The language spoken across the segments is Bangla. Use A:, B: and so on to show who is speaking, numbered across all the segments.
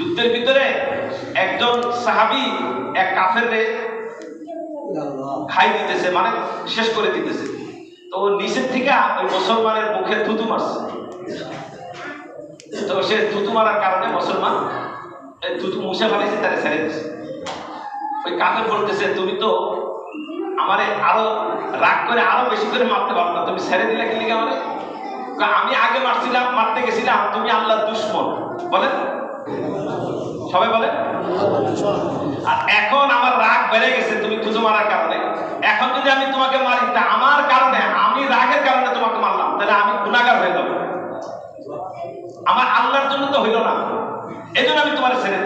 A: যুদ্ধের ভিতরে একজন সাহাবি, এক কাফের খাই দিতেছে মানে শেষ করে দিতেছে। তো নিচের থেকে ওই মুসলমানের মুখে থুতু মারছে। তো সে থুতু মারার কারণে মুসলমান থুতু মুছে ফেলেছে, তারা ছেড়ে দিছে। ওই কাফের বলতেছে, তুমি তো আমারে আরও রাগ করে আরও বেশি করে মারতে পারো না, তুমি ছেড়ে দিলে কি লিখে আমারে? আমি আগে মারছিলাম, মারতে গেছিলাম, তুমি আল্লাহ দুশ্মন, বলেন। সবাই বলেন আর এখন আমার রাগ বেড়ে গেছে তুমি থুতু মারার কারণে। এখন যদি আমি তোমাকে মারি তা আমার কারণে আমি রাগের কারণে তোমাকে মারলাম তাহলে আমি গুণাগার হয়ে যাব। আমার আল্লাহর জন্য তো হইল না। এই জন্য আমি তোমার ছেড়ে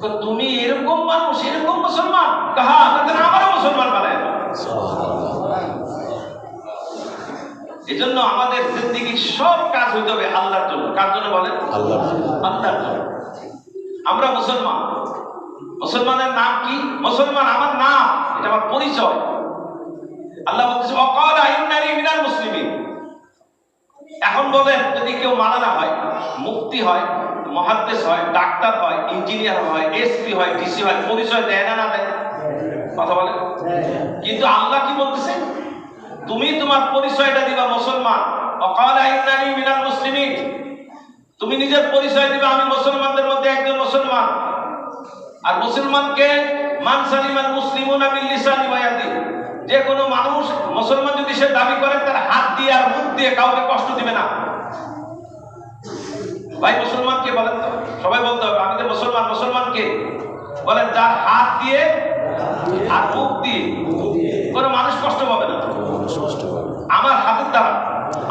A: তো তুমি এরকম মানুষ এরকম মুসলমান কাহা? তাহলে আমারও মুসলমান বানায়। এই জন্য আমাদের জিন্দিগির সব কাজ হইতে হবে আল্লাহর জন্য। কার জন্য বলেন?
B: আল্লাহ
A: আল্লাহর জন্য। আমরা মুসলমান। মুসলমানের নাম কি? মুসলমান আমার নাম, এটা আমার পরিচয়। আল্লাহ বলতেছে, অকাল আইনারি মিনাল মুসলিমিন। এখন বলেন, যদি কেউ মানা না হয় মুক্তি হয়, মহাদ্দেশ হয়, ডাক্তার হয়, ইঞ্জিনিয়ার হয়, এসপি হয়, ডিসি হয়, পরিচয় দেয় না না দেয়? কথা বলে? কিন্তু আল্লাহ কি বলতেছে? তুমি তোমার পরিচয়টা দিবা মুসলমান। অকাল আইনারি মিনাল মুসলিমিন। তুমি নিজের পরিচয় দিবে, আমি মুসলমানদের মধ্যে একজন মুসলমান। আর মুসলমানকে মান সালিমান ওয়া যে কোনো মানুষ, মুসলমান যদি সে দাবি করে, তার হাত দিয়ে আর মুখ দিয়ে কাউকে কষ্ট দিবে না। ভাই মুসলমানকে বলেন তো? সবাই বলতে হবে, আমি তো মুসলমান মুসলমানকে বলেন, যার হাত দিয়ে আর মুখ দিয়ে কোনো মানুষ কষ্ট পাবে না। আমার হাতের দ্বারা,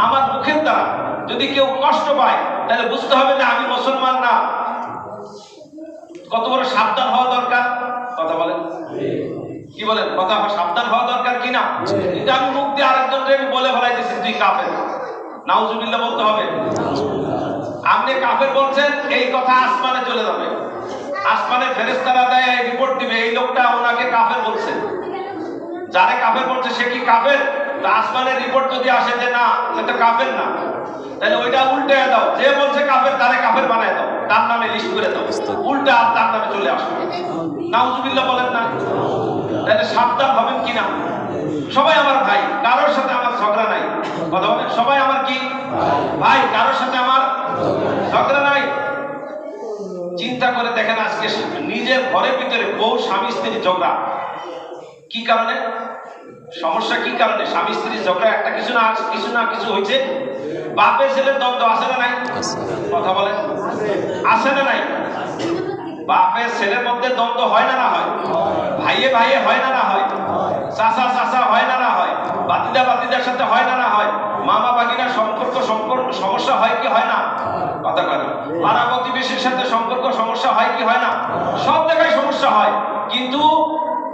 A: আমার মুখের দ্বারা যদি কেউ কষ্ট পায় তাহলে বুঝতে হবে যে আমি মুসলমান না। কত বড় সাবধান হওয়া দরকার? কথা বলেন। কি বলেন? কথা হওয়া- সাবধান হওয়া দরকার কি না? কিন্তু আমি মুখ দিয়ে আরেকজনকে আমি বলে ফেলাইতেছি তুই কাফের। নাউজুবিল্লাহ বলতে হবে। আপনি কাফের বলছেন এই কথা আসমানে চলে যাবে। আসমানে ফেরেস্তারা দেয় রিপোর্ট দিবে এই লোকটা ওনাকে কাফের বলছে। যারে কাফের বলছে সে কি কাফের? আসমানের রিপোর্ট যদি আসে যে না সে তো কাফের না। তাহলে ওইটা উল্টে দাও। যে বলছে কাফের, তারে কাফের বানায় দাও। তার নামে লিস্ট করে দাও। উল্টা আর তার নামে চলে আসো। নাউজুবিল্লাহ বলেন না। তাহলে সাবধান হবেন কিনা সবাই আমার ভাই, কারোর সাথে আমার ঝগড়া নাই। কথা বলেন, সবাই আমার কি? ভাই, কারোর সাথে আমার ঝগড়া নাই? চিন্তা করে দেখেন আজকে নিজের ঘরের ভিতরে বউ, স্বামী স্ত্রী ঝগড়া। কি কারণে? সমস্যা কি কারণে? স্বামী স্ত্রী ঝগড়া একটা কিছু না কিছু না কিছু হয়েছে? বাপের ছেলের দ্বন্দ্ব আছে না নাই? কথা বলেন। আছে না নাই? বাপের ছেলের মধ্যে দ্বন্দ্ব হয় না না হয়? ভাইয়ে ভাইয়ে হয় না না হয়? চাচা চাচা হয় না না হয়? বাতিদা বাতিদার সাথে হয় না না হয়? মামা বাগিনার সম্পর্ক সম্পর্ক সমস্যা হয় কি হয় না? কথা করে পাড়া প্রতিবেশীর সাথে সম্পর্ক সমস্যা হয় কি হয় না? সব জায়গায় সমস্যা হয়। কিন্তু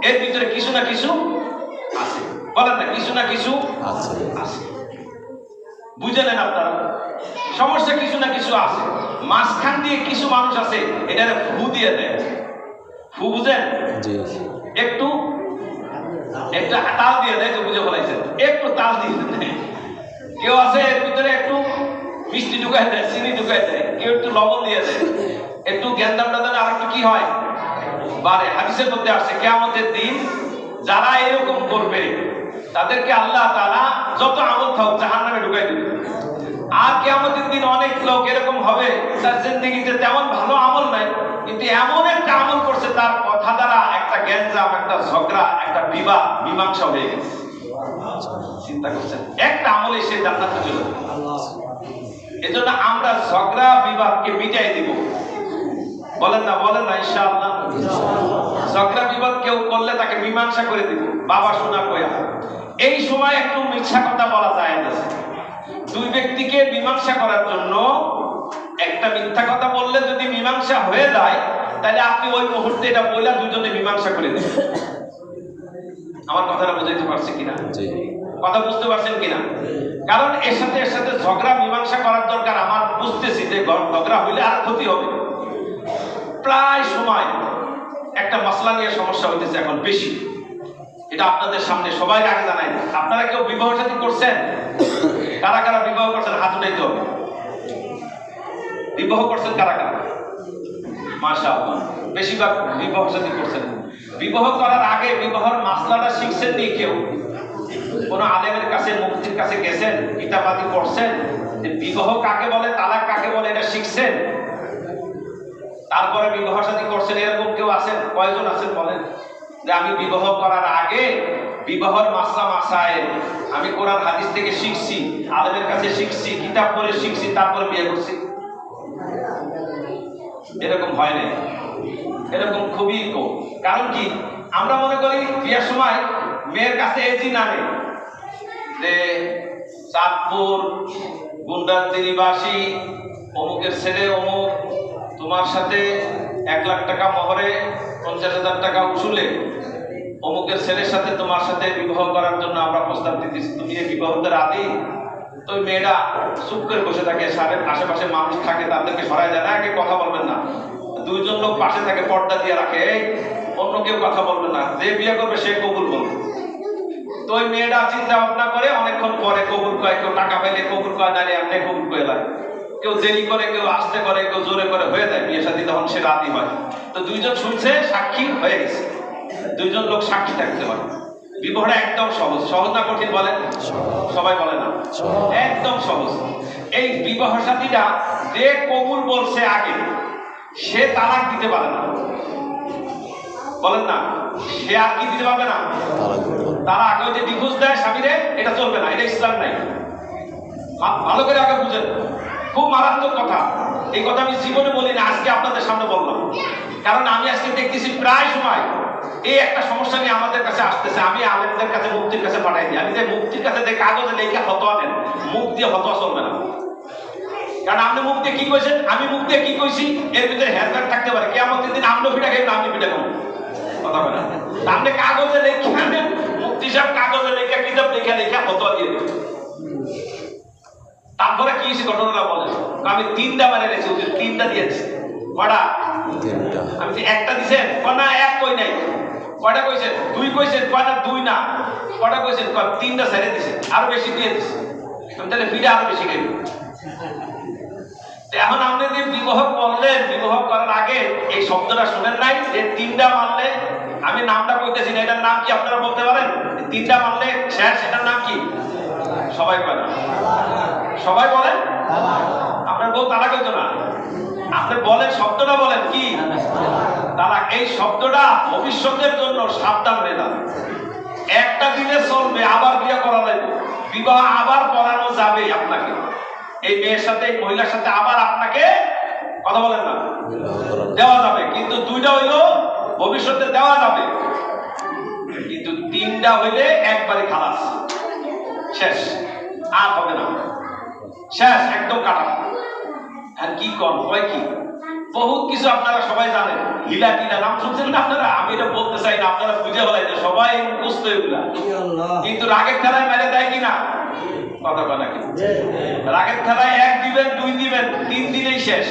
A: এর ভিতরে কিছু না কিছু আছে। বলেন না কিছু না কিছু
B: আছে।
A: আছে। বুঝে নেন আপনারা? সমস্যা কিছু না কিছু আছে। মাঝখান দিয়ে কিছু মানুষ আছে এটারে ফু দিয়ে দেয় ফু বুঝেন? একটু একটা তাল দিয়ে দেয় যে বুঝে ফেলাইছেন। একটু তাল দিয়ে দেয় কেউ আছে এর ভিতরে একটু মিষ্টি ঢুকাই দেয় চিনি ঢুকাই দেয় কেউ একটু লবণ দিয়ে দেয়। একটু গ্যান্দাম টাদাম আর একটু কি হয়? বারে হাদিসের মধ্যে আসছে কেয়ামতের দিন যারা এরকম করবে, তাদেরকে আল্লাহ তাআলা যত আমল থাকুক জাহান নামে ঢুকাই দেবে। আর কেয়ামতের দিন অনেক লোক এরকম হবে, তার জিন্দগিতে তেমন ভালো আমল নাই, কিন্তু এমন একটা আমল করছে, তার কথা দ্বারা একটা গ্যাঞ্জাম, একটা ঝগড়া, একটা বিবাদ, মীমাংসা হয়ে গেছে। চিন্তা করছেন, একটা আমলে সে জান্নাতে চলে এজন্য আমরা ঝগড়া, বিবাদকে মিটাই দিব। বলেন না বলেন না, ইনশাআল্লাহ। ঝগড়া করলে তাকে মীমাংসা করে দিব। বাবা শোনা কয়া এই সময় একটু মিথ্যা কথা বলা যায় না। দুই ব্যক্তিকে মীমাংসা করার জন্য একটা মিথ্যা কথা বললে যদি মীমাংসা হয়ে যায় তাহলে আপনি ওই মুহূর্তে এটা বইলা দুজনে মীমাংসা করে দেবেন আমার কথাটা বুঝাইতে পারছি কিনা? কথা বুঝতে পারছেন কিনা? কারণ এর সাথে এর সাথে ঝগড়া মীমাংসা করার দরকার। আমার বুঝতেছি যে ঝগড়া হইলে আর ক্ষতি হবে। প্রায় সময় একটা মশলা নিয়ে সমস্যা হইতেছে এখন, বেশি। এটা আপনাদের সামনে সবাই আগে জানাই। আপনারা কেউ বিবাহ সাথী করছেন? কারা কারা বিবাহ করছেন? হাত উঠাইতে হবে। বিবাহ করছেন কারা কারা? মাশাআল্লাহ। বেশিরভাগ বিবাহ করছেন। বিবাহ করার আগে বিবাহর মাসলাটা শিখছেন নি কেউ? কোন আলেমের কাছে, মুক্তির কাছে গেছেন? কিতাবাদি যে বিবাহ কাকে বলে, তালাক কাকে বলে, এটা শিখছেন? তারপরে বিবাহ সাথী করছেন, এরকম কেউ আছেন? কয়জন আছেন বলেন? যে আমি বিবাহ করার আগে বিবাহর মাসলা মাসায় আমি কোরআন হাদিস থেকে শিখছি, আলেমের কাছে শিখছি, কিতাব পড়ে শিখছি, তারপরে বিয়ে করছি। এরকম হয় না এরকম খুবই কম। কারণ কি? আমরা মনে করি বিয়ের সময় মেয়ের কাছে এজি নামে যে চাঁদপুর, গুন্ডার গুন্ডাতিরিবাসী অমুকের ছেলে অমুক তোমার সাথে এক লাখ টাকা মহরে, পঞ্চাশ হাজার টাকা উসুলে অমুকের ছেলের সাথে তোমার সাথে বিবাহ করার জন্য আমরা প্রস্তাব দিতেছি। তুমি এই বিবাহতে রাজি? তো মেয়েরা চুপ করে বসে থাকে সারের আশেপাশে মানুষ থাকে, তাদেরকে সরাই যায় না, একে কথা বলবেন না। দুইজন লোক পাশে থাকে, পর্দা দিয়ে রাখে অন্য কেউ কথা বলবে না। যে বিয়ে করবে, সে কবুল বলবে। তো ওই মেয়েটা চিন্তা ভাবনা করে অনেকক্ষণ পরে কবুল কয়, কেউ টাকা পাইলে কবুল কয়, না এমনি কবুল করে লাগে কেউ দেরি করে কেউ আসতে করে কেউ জোরে করে হয়ে যায় বিয়ে সাথে তখন সে রাতি হয়। তো দুইজন শুনছে সাক্ষী হয়ে গেছে। দুইজন লোক সাক্ষী থাকতে হয়। বিবাহটা একদম সহজ। সহজ না কঠিন বলেন? সবাই বলে না। একদম সহজ। এই বিবাহ সাথীটা যে কবুল বলছে আগে সে তালাক দিতে পারে না। বলেন না সে আর কি দিতে পারবে না? তারা আগে যে ডিভোর্স দেয় স্বামীরে এটা চলবে না এটা ইসলাম নাই। ভালো করে আগে বুঝেন। খুব মারাত্মক কথা। এই কথা আমি জীবনে বলি না আজকে আপনাদের সামনে বললাম। কারণ আমি আজকে দেখতেছি প্রায় সময় এই একটা সমস্যা নিয়ে আমাদের কাছে আসতেছে। আমি আলেমদের কাছে মুক্তির কাছে পাঠাই দিই আমি যে মুক্তির কাছে যে কাগজে লেখা হতো আনেন মুখ দিয়ে হতো চলবে না। কারণ আপনি মুখ দিয়ে কি কইছেন? আমি মুখ দিয়ে কি কইছি? এর ভিতরে হেরফের থাকতে পারে। কেমন দিন আমরা ফিটা খাই আমি পিঠা খাব কথা বলেন। আপনি কাগজে লেখা মুক্তি সাহেব কাগজে লেখা, কিতাব লেখা লেখা হতো দিয়ে তারপরে কি হয়েছে ঘটনাটা বলে? আমি তিনটা রেখেছি ওদের তিনটা দিয়েছি কটা আমি একটা দিছেন কয় না এক কই নাই। কয়টা কইছেন? দুই কইছেন না দুই না। কয়টা কইছেন? তিনটা ছেড়ে দিছে আরও বেশি দিয়ে দিছে। আমি তাহলে ফিরে আরও বেশি খাইব এখন আপনি যে বিবাহ করলেন বিবাহ করার আগে এই শব্দটা শুনেন নাই যে তিনটা মানলে আমি নামটা কইতেছি না এটার নাম কি আপনারা বলতে পারেন? তিনটা মানলে শেষ এটার নাম কি? সবাই বলেন। সবাই বলেন? আপনার বউ তারা কইতো না। আপনি বলেন, শব্দটা বলেন, কি? তারা এই শব্দটা ভবিষ্যতের জন্য সাবধান হয়ে যান একটা দিনে চলবে, আবার বিয়ে করা লাগবে। বিবাহ আবার করানো যাবে আপনাকে। এই মেয়ের সাথে, এই মহিলার সাথে আবার আপনাকে কথা বলেন না। দেওয়া যাবে, কিন্তু দুইটা হইল ভবিষ্যতে দেওয়া যাবে। কিন্তু তিনটা হইলে একবারে খালাস। শেষ। আর হবে না। শেষ একদম কাটা আর কি কর কয় কি? বহুত কিছু আপনারা সবাই জানেন। হিলা টিলা নাম শুনছেন না আপনারা? আমি এটা বলতে চাই না আপনারা বুঝে হলাই যে সবাই বুঝতে এগুলা। কিন্তু রাগের খেলায় মেরে দেয় কিনা কথা বলে নাকি রাগের খেলায় এক দিবেন দুই দিবেন তিন দিনেই শেষ।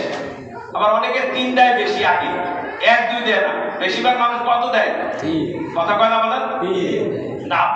A: আবার অনেকে তিন দেয় বেশি আগে। এক দুই দেয় না। বেশিরভাগ মানুষ কত দেয়? কথা কয় না বলেন? না